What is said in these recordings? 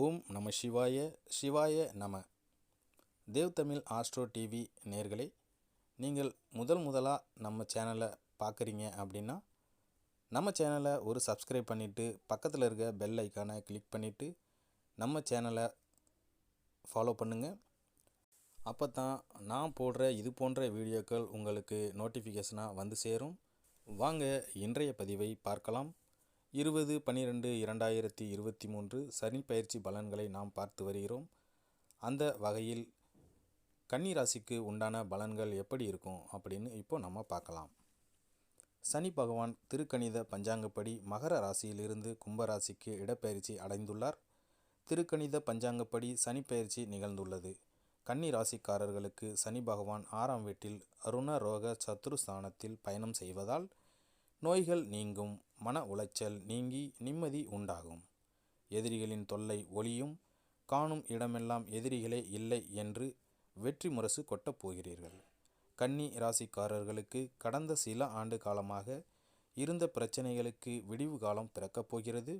ஓம் நம சிவாய சிவாய நம. தேவ் தமிழ் ஆஸ்ட்ரோ டிவி நேர்களே நீங்கள் முதல் முதலாக நம்ம சேனலை பார்க்குறீங்க அப்படின்னா நம்ம சேனலை ஒரு சப்ஸ்கிரைப் பண்ணிவிட்டு பக்கத்தில் இருக்க பெல் ஐக்கானை கிளிக் பண்ணிவிட்டு நம்ம சேனலை ஃபாலோ பண்ணுங்கள் அப்போ தான் நான் போடுற இது போன்ற வீடியோக்கள் உங்களுக்கு நோட்டிஃபிகேஷனாக வந்து சேரும். வாங்க இன்றைய பதிவை பார்க்கலாம். இருபது பன்னிரெண்டு இரண்டாயிரத்தி இருபத்தி மூன்று சனி பயிற்சி பலன்களை நாம் பார்த்து வருகிறோம். அந்த வகையில் கன்னி ராசிக்கு உண்டான பலன்கள் எப்படி இருக்கும் அப்படின்னு இப்போ நம்ம பார்க்கலாம். சனி பகவான் திருக்கணித பஞ்சாங்கப்படி மகர ராசியிலிருந்து கும்பராசிக்கு இடப்பெயர்ச்சி அடைந்துள்ளார். திருக்கணித பஞ்சாங்கப்படி சனி பயிற்சி நிகழ்ந்துள்ளது. கன்னி ராசிக்காரர்களுக்கு சனி பகவான் ஆறாம் வீட்டில் அருண ரோக சத்ருஸ்தானத்தில் பயணம் செய்வதால் நோய்கள் நீங்கும் மன உளைச்சல் நீங்கி நிம்மதி உண்டாகும். எதிரிகளின் தொல்லை ஒளியும் காணும் இடமெல்லாம் எதிரிகளே இல்லை என்று வெற்றி முரசு கொட்டப் போகிறீர்கள். கன்னி ராசிக்காரர்களுக்கு கடந்த சில ஆண்டு காலமாக இருந்த பிரச்சனைகளுக்கு விடிவு காலம் பிறக்கப் போகிறது.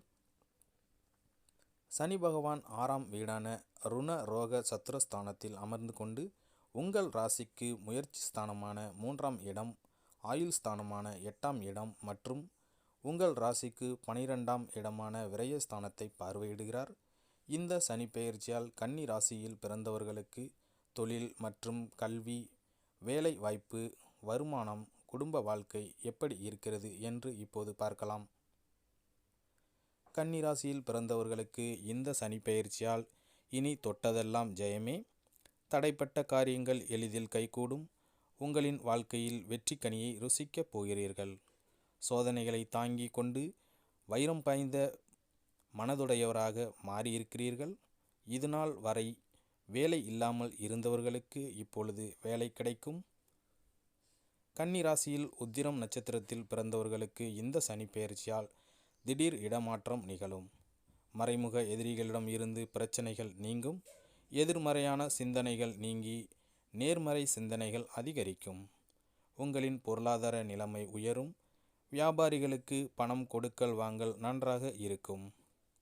சனி பகவான் ஆறாம் வீடான ருண ரோக சத்ரஸ்தானத்தில் அமர்ந்து கொண்டு உங்கள் ராசிக்கு முயற்சி ஸ்தானமான மூன்றாம் இடம் ஆயுள் ஸ்தானமான எட்டாம் இடம் மற்றும் உங்கள் ராசிக்கு பனிரெண்டாம் இடமான விரயஸ்தானத்தை பார்வையிடுகிறார். இந்த சனி பெயர்ச்சியால் கன்னி ராசியில் பிறந்தவர்களுக்கு தொழில் மற்றும் கல்வி வேலை வாய்ப்பு வருமானம் குடும்ப வாழ்க்கை எப்படி இருக்கிறது என்று இப்போது பார்க்கலாம். கன்னி ராசியில் பிறந்தவர்களுக்கு இந்த சனி பெயர்ச்சியால் இனி தொட்டதெல்லாம் ஜெயமே. தடைப்பட்ட காரியங்கள் எளிதில் கைகூடும். உங்களின் வாழ்க்கையில் வெற்றி கனியை ருசிக்கப் போகிறீர்கள். சோதனைகளை தாங்கி கொண்டு வைரம் பாய்ந்த மனதுடையவராக மாறியிருக்கிறீர்கள். இதுநாள் வரை வேலை இல்லாமல் இருந்தவர்களுக்கு இப்பொழுது வேலை கிடைக்கும். கன்னிராசியில் உத்திரம் நட்சத்திரத்தில் பிறந்தவர்களுக்கு இந்த சனி பெயர்ச்சியால் திடீர் இடமாற்றம் நிகழும். மறைமுக எதிரிகளிடம் இருந்து பிரச்சனைகள் நீங்கும். எதிர்மறையான சிந்தனைகள் நீங்கி நேர்மறை சிந்தனைகள் அதிகரிக்கும். உங்களின் பொருளாதார நிலைமை உயரும். வியாபாரிகளுக்கு பணம் கொடுக்கல் வாங்கல் நன்றாக இருக்கும்.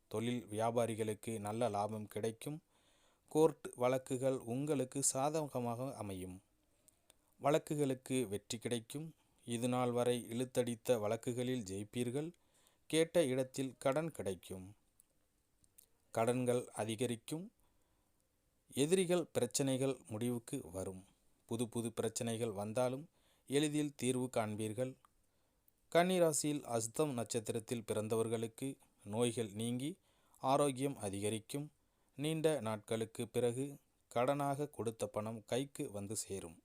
தொழில் வியாபாரிகளுக்கு நல்ல லாபம் கிடைக்கும். கோர்ட் வழக்குகள் உங்களுக்கு சாதகமாக அமையும். வழக்குகளுக்கு வெற்றி கிடைக்கும். இது நாள் வரை இழுத்தடித்த வழக்குகளில் ஜெயிப்பீர்கள். கேட்ட இடத்தில் கடன் கிடைக்கும். கடன்கள் அதிகரிக்கும். எதிரிகள் பிரச்சனைகள் முடிவுக்கு வரும். புது புது பிரச்சனைகள் வந்தாலும் எளிதில் தீர்வு காண்பீர்கள். கன்னிராசியில் அஸ்தம் நட்சத்திரத்தில் பிறந்தவர்களுக்கு நோய்கள் நீங்கி ஆரோக்கியம் அதிகரிக்கும். நீண்ட நாட்களுக்கு பிறகு கடனாக கொடுத்த பணம் கைக்கு வந்து சேரும்.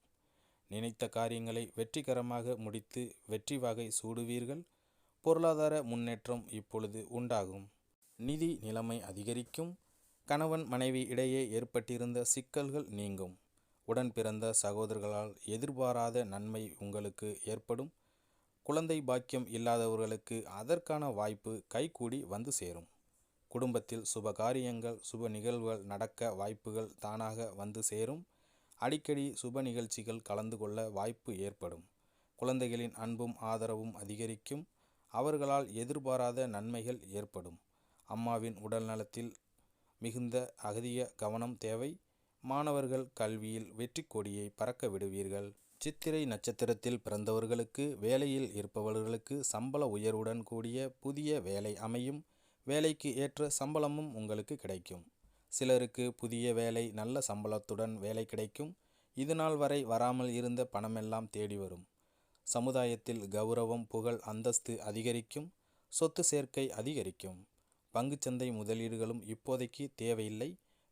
நினைத்த காரியங்களை வெற்றிகரமாக முடித்து வெற்றி வகை சூடுவீர்கள். பொருளாதார முன்னேற்றம் இப்பொழுது உண்டாகும். நிதி நிலைமை அதிகரிக்கும். கணவன் மனைவி இடையே ஏற்பட்டிருந்த சிக்கல்கள் நீங்கும். உடன் பிறந்த சகோதரர்களால் எதிர்பாராத நன்மை உங்களுக்கு ஏற்படும். குழந்தை பாக்கியம் இல்லாதவர்களுக்கு அதற்கான வாய்ப்பு கைகூடி வந்து சேரும். குடும்பத்தில் சுப காரியங்கள் சுப நிகழ்வுகள் நடக்க வாய்ப்புகள் தானாக வந்து சேரும். அடிக்கடி சுப நிகழ்ச்சிகள் கலந்து கொள்ள வாய்ப்பு ஏற்படும். குழந்தைகளின் அன்பும் ஆதரவும் அதிகரிக்கும். அவர்களால் எதிர்பாராத நன்மைகள் ஏற்படும். அம்மாவின் உடல் நலத்தில் மிகுந்த அகதிய கவனம் தேவை. மாணவர்கள் கல்வியில் வெற்றி கொடியை பறக்க விடுவீர்கள். சித்திரை நட்சத்திரத்தில் பிறந்தவர்களுக்கு வேலையில் இருப்பவர்களுக்கு சம்பள உயர்வுடன் கூடிய புதிய வேலை அமையும். வேலைக்கு ஏற்ற சம்பளமும் உங்களுக்கு கிடைக்கும். சிலருக்கு புதிய வேலை நல்ல சம்பளத்துடன் வேலை கிடைக்கும். இதுநாள் வரை வராமல் இருந்த பணமெல்லாம் தேடி வரும். சமுதாயத்தில் கௌரவம் புகழ் அந்தஸ்து அதிகரிக்கும். சொத்து சேர்க்கை அதிகரிக்கும். பங்குச்சந்தை முதலீடுகளும் இப்போதைக்கு தேவையில்லை.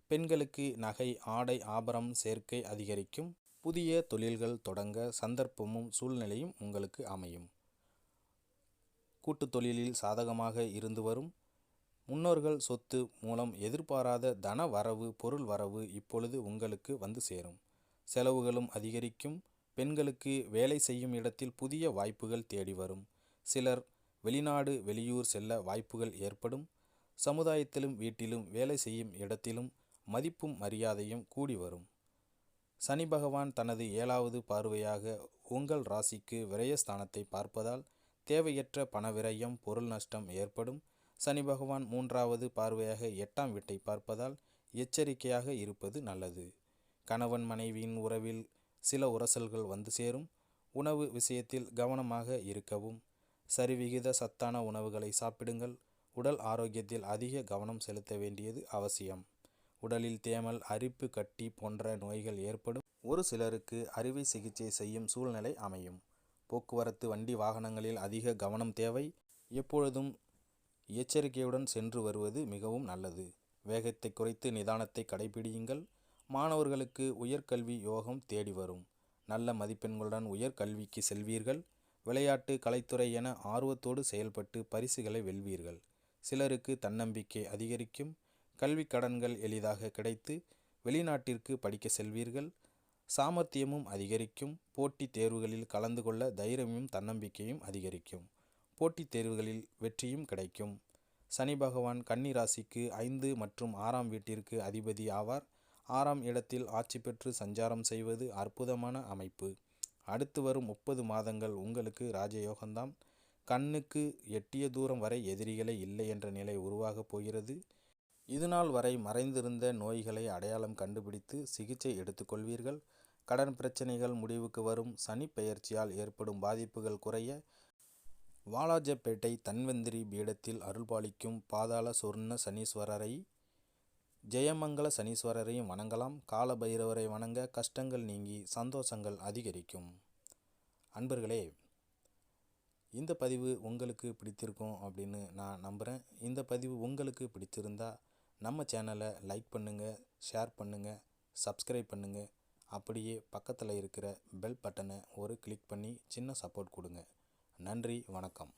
பெண்களுக்கு நகை ஆடை ஆபரம் சேர்க்கை அதிகரிக்கும். புதிய தொழில்கள் தொடங்க சந்தர்ப்பமும் சூழ்நிலையும் உங்களுக்கு அமையும். கூட்டு தொழிலில் சாதகமாக இருந்து வரும். முன்னோர்கள் சொத்து மூலம் எதிர்பாராத தன வரவு பொருள் வரவு இப்பொழுது உங்களுக்கு வந்து சேரும். செலவுகளும் அதிகரிக்கும். பெண்களுக்கு வேலை செய்யும் இடத்தில் புதிய வாய்ப்புகள் தேடி வரும். சிலர் வெளிநாடு வெளியூர் செல்ல வாய்ப்புகள் ஏற்படும். சமுதாயத்திலும் வீட்டிலும் வேலை செய்யும் இடத்திலும் மதிப்பும் மரியாதையும் கூடி வரும். சனி பகவான் தனது ஏழாவது பார்வையாக உங்கள் ராசிக்கு விரயஸ்தானத்தை பார்ப்பதால் தேவையற்ற பணவிரயம் பொருள் நஷ்டம் ஏற்படும். சனி பகவான் மூன்றாவது பார்வையாக எட்டாம் வீட்டை பார்ப்பதால் எச்சரிக்கையாக இருப்பது நல்லது. கணவன் மனைவியின் உறவில் சில உரசல்கள் வந்து சேரும். உணவு விஷயத்தில் கவனமாக இருக்கவும். சரிவிகித சத்தான உணவுகளை சாப்பிடுங்கள். உடல் ஆரோக்கியத்தில் அதிக கவனம் செலுத்த வேண்டியது அவசியம். உடலில் தேமல் அரிப்பு கட்டி போன்ற நோய்கள் ஏற்படும். ஒரு சிலருக்கு அறுவை சிகிச்சை செய்யும் சூழ்நிலை அமையும். போக்குவரத்து வண்டி வாகனங்களில் அதிக கவனம் தேவை. எப்பொழுதும் எச்சரிக்கையுடன் சென்று வருவது மிகவும் நல்லது. வேகத்தை குறைத்து நிதானத்தை கடைபிடியுங்கள். மாணவர்களுக்கு உயர்கல்வி யோகம் தேடி வரும். நல்ல மதிப்பெண்களுடன் உயர்கல்விக்கு செல்வீர்கள். விளையாட்டு கலைத்துறை என ஆர்வத்தோடு செயல்பட்டு பரிசுகளை வெல்வீர்கள். சிலருக்கு தன்னம்பிக்கை அதிகரிக்கும். கல்வி கடன்கள் எளிதாக கிடைத்து வெளிநாட்டிற்கு படிக்க செல்வீர்கள். சாமர்த்தியமும் அதிகரிக்கும். போட்டித் தேர்வுகளில் கலந்து கொள்ள தைரியமும் தன்னம்பிக்கையும் அதிகரிக்கும். போட்டித் தேர்வுகளில் வெற்றியும் கிடைக்கும். சனி பகவான் கன்னி ராசிக்கு ஐந்து மற்றும் ஆறாம் வீட்டிற்கு அதிபதி ஆவார். ஆறாம் இடத்தில் ஆட்சி பெற்று சஞ்சாரம் செய்வது அற்புதமான அமைப்பு. அடுத்து வரும் முப்பது மாதங்கள் உங்களுக்கு ராஜயோகம்தான். கண்ணுக்கு எட்டிய தூரம் வரை எதிரிகளே இல்லை என்ற நிலை உருவாகப் போகிறது. இதுநாள் வரை மறைந்திருந்த நோய்களை அடையாளம் கண்டுபிடித்து சிகிச்சை எடுத்துக்கொள்வீர்கள் கடன் பிரச்சனைகள் முடிவுக்கு வரும். சனி பெயர்ச்சியால் ஏற்படும் பாதிப்புகள் குறைய வாலாஜப்பேட்டை தன்வந்திரி பீடத்தில் அருள்பாலிக்கும் பாதாள சொர்ண சனீஸ்வரரை ஜெயமங்கல சனீஸ்வரரையும் வணங்கலாம். கால பைரவரை வணங்க கஷ்டங்கள் நீங்கி சந்தோஷங்கள் அதிகரிக்கும். அன்பர்களே இந்த பதிவு உங்களுக்கு பிடித்திருக்கும் அப்படின்னு நான் நம்புகிறேன் இந்த பதிவு உங்களுக்கு பிடிச்சிருந்தா நம்ம சேனலை லைக் பண்ணுங்கள் ஷேர் பண்ணுங்கள் சப்ஸ்கிரைப் பண்ணுங்கள் அப்படியே பக்கத்தில் இருக்கிற பெல் பட்டனை ஒரு கிளிக் பண்ணி சின்ன சப்போர்ட் கொடுங்க. நன்றி வணக்கம்.